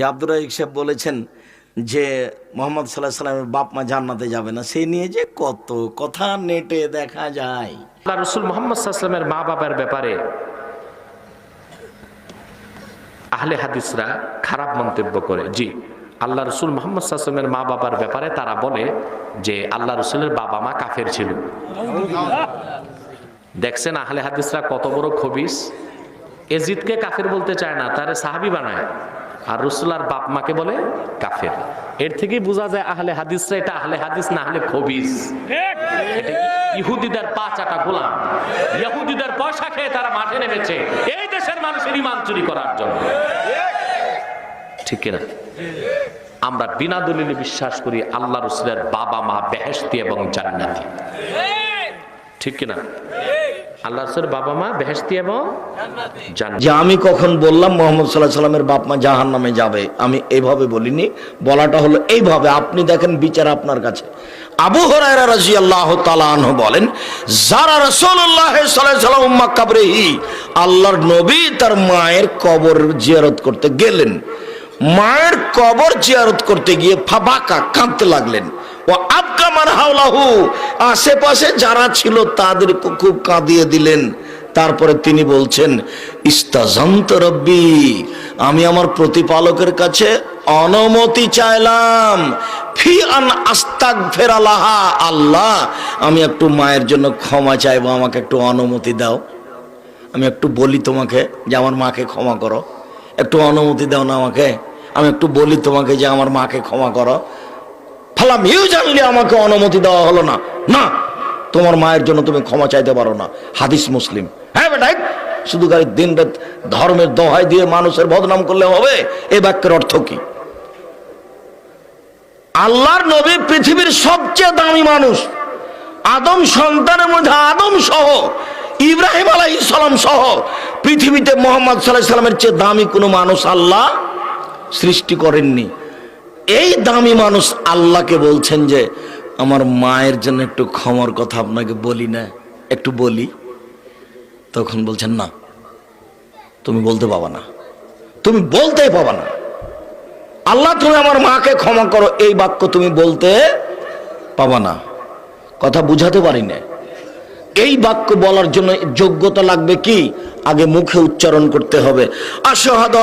যে আব্দুর রাহিক সাহেব বলেছেন যে মোহাম্মদ সাল্লাহ সাল্লামের বাপ মা জান্নাতে যাবে না। সেই নিয়ে যে কত কথা নেটে দেখা যায়। আল্লাহ রসুল মোহাম্মদ সাল্লামের মা বাবার ব্যাপারে আহলে হাদিসরা খারাপ মন্তব্য করে। জি, আল্লাহ রসুল মোহাম্মদ সাল্লামের মা বাবার ব্যাপারে তারা বলে যে আল্লাহ রসুলের বাবা মা কাফের ছিল। দেখছেন আহলে হাদিসরা কত বড় খবিস? এজিদকে কাফের বলতে চায় না, তারে সাহাবি বানায়। আর রসুলার বাপ মাকে বলে কাফের। এর থেকেই বোঝা যায় আহলে হাদিসরা এটা আহলে হাদিস না হলে খবিস। ইহুদিদের পা চাটা গোলাম। ইহুদিদের পয়সা খেয়ে তারা মাঠে নেমেছে। এই দেশের মানুষের ইমান চুরি করার জন্য। ঠিক কিনা? আমরা বিনা দলিলে বিশ্বাস করি আল্লাহ রসুলের বাবা মা বেহেস্তি এবং জান্নাতি। ঠিক কিনা? আল্লাহ বাবা মা বেহেস্তি এবং যে আমি কখন বললাম মোহাম্মদ সাল্লাহ সাল্লামের বাপ মা জাহান নামে যাবে, আমি এইভাবে বলিনি। বলাটা হলো এইভাবে, আপনি দেখেন বিচার আপনার কাছে। আবু হরাইরা রাজি আল্লাহ তালাহ বলেন, যারা রসুল্লাহ সাল্লাম উম্মা কাবরেহি, আল্লাহর নবী তার মায়ের কবর জিয়ারত করতে গেলেন। মায়ের কবর জিয়ারত করতে গিয়ে ফাবাকা কাঁদতে লাগলেন। ও আশেপাশে যারা ছিল তাদের খুব কাঁদিয়ে দিলেন। তারপরে তিনি বলছেন ইস্তাজন্ত রব্বি, আমি আমার প্রতিপালকের কাছে অনুমতি চাইলাম। ফি আন আস্তাক ফেরালাহা আল্লাহ, আমি একটু মায়ের জন্য ক্ষমা চাইব, আমাকে একটু অনুমতি দাও। আমি একটু বলি তোমাকে যে আমার মাকে ক্ষমা করো। একটু অনুমতি দাও না আমাকে। আমি একটু বলি তোমাকে যে আমার মাকে ক্ষমা করো। ফালাম ইউ জানলে আমাকে অনুমতি দেওয়া হলো না। না, তোমার মায়ের জন্য তুমি ক্ষমা চাইতে পারো না। হাদিস মুসলিম। হ্যাঁ বেটাই শুধু গাড়ি দিন রাত ধর্মের দোহাই দিয়ে মানুষের বদনাম করলে হবে এই বাক্যের অর্থ কি? আল্লাহর নবী পৃথিবীর সবচেয়ে দামি মানুষ। আদম সন্তানের মধ্যে আদম সহ, ইব্রাহিম আলাই সালাম সহ, পৃথিবীতে মোহাম্মদ সাল্লাহ সাল্লামের চেয়ে দামি কোনো মানুষ আল্লাহ সৃষ্টি করেননি। এই দামি মানুষ আল্লাহকে বলছেন যে, আমার মায়ের জন্য একটু ক্ষমার কথা আপনাকে বলি না, একটু বলি। তখন বলছেন, না, তুমি বলতে পাবা না, তুমি বলতেই পাবা না। আল্লাহ, তুমি আমার মাকে ক্ষমা করো, এই বাক্য তুমি বলতে পাবা না। কথা বুঝাতে পারি না এই বাক্য বলার জন্য যোগ্যতা লাগবে কি? আগে মুখে উচ্চারণ করতে হবে। আশহাদু